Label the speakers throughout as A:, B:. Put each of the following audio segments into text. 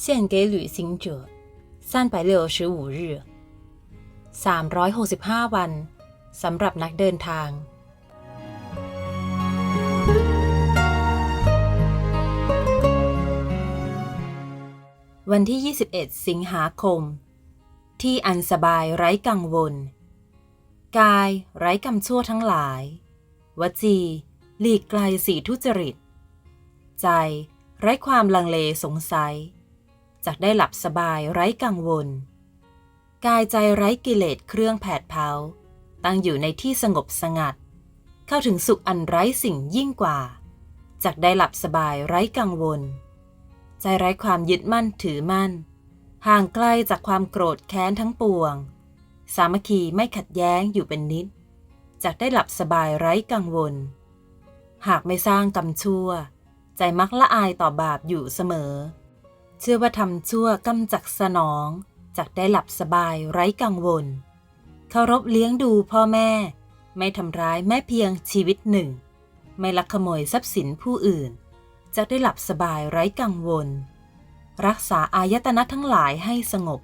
A: 献给旅行者三百六十五日365 วันสำหรับนักเดินทาง วันที่ 21 สิงหาคม ที่อันสบายไร้กังวล กายไร้กรรมชั่วทั้งหลาย วจี หลีกไกลสีทุจริต ใจ ไร้ความลังเลสงสัย จากได้หลับสบายไร้กังวล กายใจไร้กิเลสเครื่องแผดเผา ตั้งอยู่ในที่สงบสงัด เข้าถึงสุขอันไร้สิ่งยิ่งกว่าจากได้หลับสบายไร้กังวล ใจไร้ความยึดมั่นถือมั่น ห่างไกลจากความโกรธแค้นทั้งปวง สามัคคีไม่ขัดแย้งอยู่เป็นนิดจากได้หลับสบายไร้กังวล หากไม่สร้างกรรมชั่ว ใจมักละอายต่อบาปอยู่เสมอ เชื่อว่าทำชั่วกำจักสนองจากได้หลับสบายไร้กังวล เคารพเลี้ยงดูพ่อแม่ ไม่ทำร้ายแม้เพียงชีวิตหนึ่ง ไม่ลักขโมยทรัพย์สินผู้อื่นจะได้หลับสบายไร้กังวล รักษาอายตนะทั้งหลายให้สงบ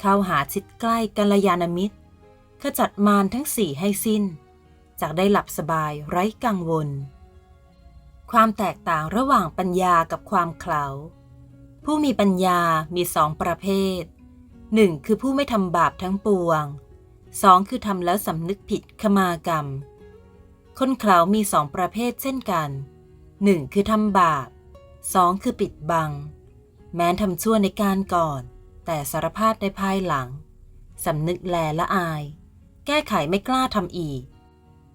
A: เข้าหาชิดใกล้กัลยาณมิตร ขจัดมารทั้งสี่ให้สิ้นจากได้หลับสบายไร้กังวล ความแตกต่างระหว่างปัญญากับความเขลา ผู้มีปัญญามีสองประเภทหนึ่งคือผู้ไม่ทำบาปทั้งปวงสองคือทำแล้วสำนึกผิดขมากรรม คนเขลามีสองประเภทเช่นกันหนึ่งคือทำบาปสองคือปิดบัง แม้นทำชั่วในการก่อน แต่สารภาพในภายหลังสำนึกแลละอาย แก้ไขไม่กล้าทำอีก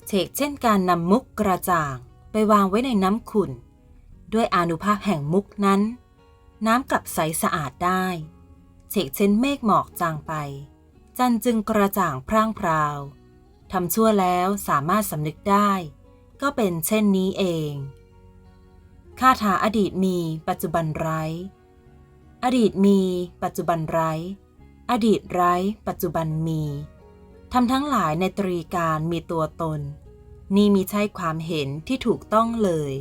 A: เฉกเช่นการนำมุกกระจ่าง ไปวางไว้ในน้ำขุ่น ด้วยอนุภาพแห่งมุกนั้น น้ำกลับใสสะอาดได้เฉกเช่นเมฆหมอกจางไป จันจึงกระจ่างพร่างพราวทำชั่วแล้วสามารถสำนึกได้ ก็เป็นเช่นนี้เองคาถาอดีตมีปัจจุบันไร้ อดีตมีปัจจุบันไร้ อดีตไร้ปัจจุบันมีทำทั้งหลายในตรีการมีตัวตน นี่มีใช่ความเห็นที่ถูกต้องเลย